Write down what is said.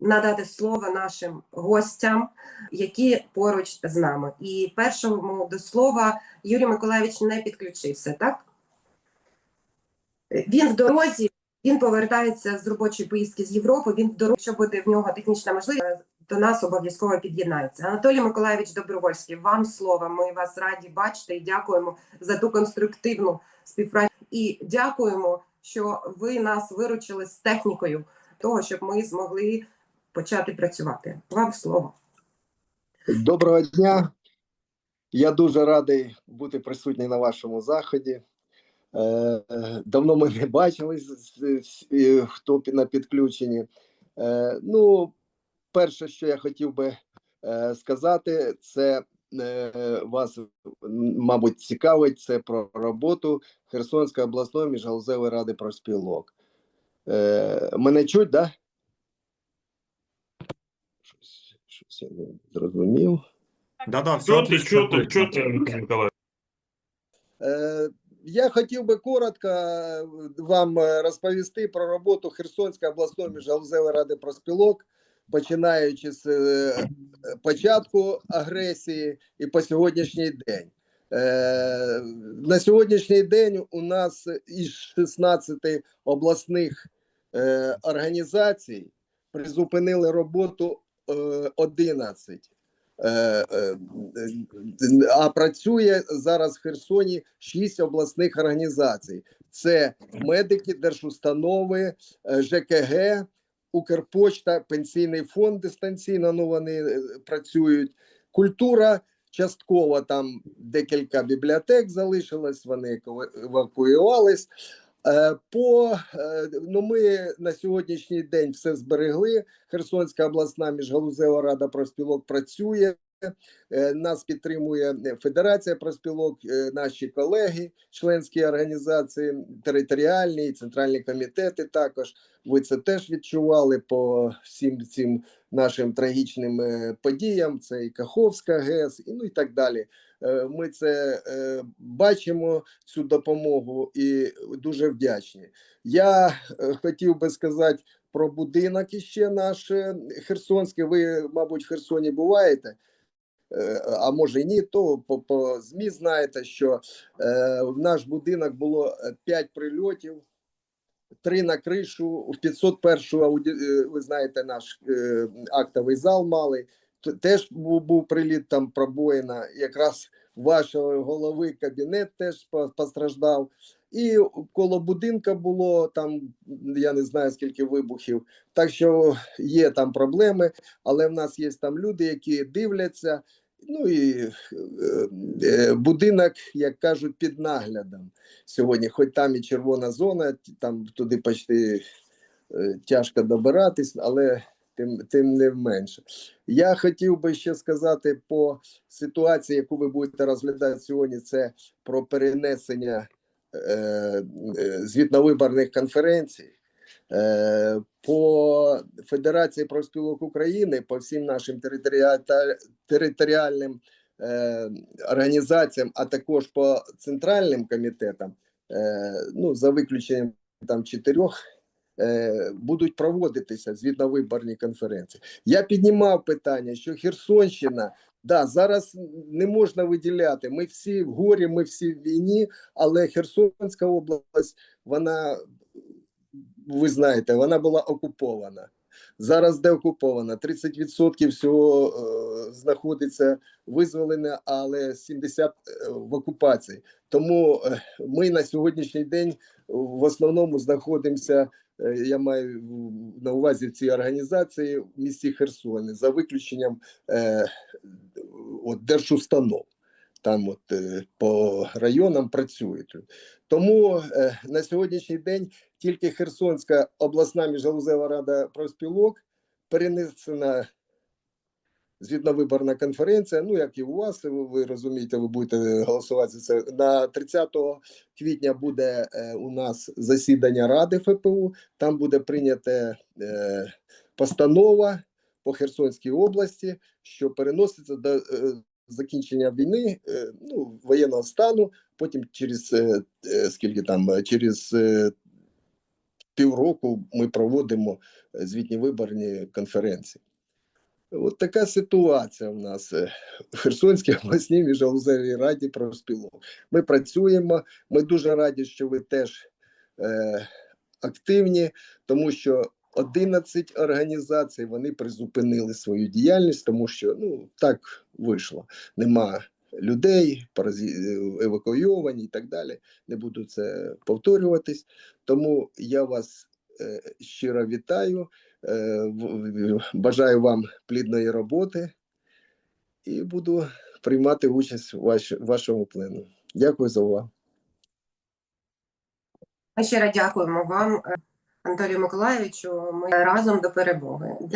надати слово нашим гостям, які поруч з нами. І першому до слова Юрій Миколаївич не підключився, так? Він в дорозі, він повертається з робочої поїздки з Європи. Він в дорозі, якщо буде в нього технічна можливість, до нас обов'язково під'єднається. Анатолій Миколаївич Добровольський, вам слово. Ми вас раді бачити і дякуємо за ту конструктивну співпрацю. І дякуємо, що ви нас виручили з технікою того, щоб ми змогли почати працювати. Вам слово. Доброго дня. Я дуже радий бути присутній на вашому заході. Е, Давно ми не бачились, хто на підключенні. Е, Ну, перше, що я хотів би е, сказати, це вас, мабуть, цікавить це про роботу Херсонської обласної міжгалузевої ради профспілок. Мене чуть, да? Зрозумів. Да-да, все Чути, отлично. чути, чути, Микола Е, Я хотів би коротко е, вам е, розповісти про роботу Херсонської обласної міжгалузевої ради профспілок, починаючи з е, початку агресії і по сьогоднішній день. Е, На сьогоднішній день у нас із 16 обласних е, організацій призупинили роботу 11. Е, е, А працює зараз в Херсоні шість обласних організацій: це медики, держустанови, е, ЖКГ, Укрпочта, пенсійний фонд дистанційно. Ну вони працюють. Культура частково там декілька бібліотек залишилось. Вони евакуювались. Е, По е, ну, ми на сьогоднішній день все зберегли. Херсонська обласна міжгалузева рада профспілок працює. Е, Нас підтримує Федерація профспілок, е, наші колеги, членські організації, територіальні, і центральні комітети. Також ви це теж відчували по всім цим нашим трагічним е, подіям. Це і Каховська ГЕС, і ну і так далі. Ми це бачимо цю допомогу і дуже вдячні. Я хотів би сказати про будинок іще наш херсонський. Ви, мабуть, в Херсоні буваєте. Е, А може і ні, то по, по ЗМІ знаєте, що е, в наш будинок було 5 прильотів, три на кришу, в 501 ауді... е, ви знаєте, наш е, актовий зал мали. Теж був, був приліт там пробоїна, якраз вашого голови кабінет теж постраждав. І коло будинка було там, я не знаю скільки вибухів. Так що є там проблеми, але в нас є там люди, які дивляться. Ну і е, е, будинок, як кажуть, під наглядом сьогодні. Хоч там і червона зона, там туди почти е, тяжко добиратись, але тим, тим не менше. Я хотів би ще сказати по ситуації, яку ви будете розглядати сьогодні, це про перенесення е, е, звітно-виборних конференцій. Е, По Федерації профспілок України, по всім нашим територіальним е, організаціям, а також по центральним комітетам, ну за виключенням там чотирьох, будуть проводитися звітно-виборні конференції. Я піднімав питання, що Херсонщина. Да, зараз не можна виділяти. Ми всі в горі, ми всі в війні, але Херсонська область, вона ви знаєте, вона була окупована. Зараз деокупована. 30% всього е, знаходиться визволено, але 70% в окупації. Тому е, ми на сьогоднішній день в основному знаходимося. е, Я маю на увазі в цій організації в місті Херсоні за виключенням е, от держустанов. Там от е, по районам працюють. Тому е, на сьогоднішній день тільки Херсонська обласна міжгалузева рада профспілок перенесена звітно-виборна конференція. Ну як і у вас, ви, розумієте, ви будете голосувати за це. На 30 квітня буде е, у нас засідання Ради ФПУ. Там буде прийнята постанова по Херсонській області, що переноситься до закінчення війни, е, ну воєнного стану. Потім через е, е, скільки там через півроку ми проводимо звітні виборні конференції. От така ситуація в нас в Херсонській обласній міжгалузевій раді профспілок. Ми працюємо. Ми дуже раді, що ви теж е, активні, тому що 11 організацій вони призупинили свою діяльність, тому що ну так вийшло. Нема людей, евакуйовані і так далі. Не буду це повторюватись. Тому я вас е, щиро вітаю. Е, бажаю вам плідної роботи і буду приймати участь в ваш, вашому плену. Дякую за увагу. Щиро дякуємо вам, е, Анатолію Миколаєвичу. Ми разом до перемоги.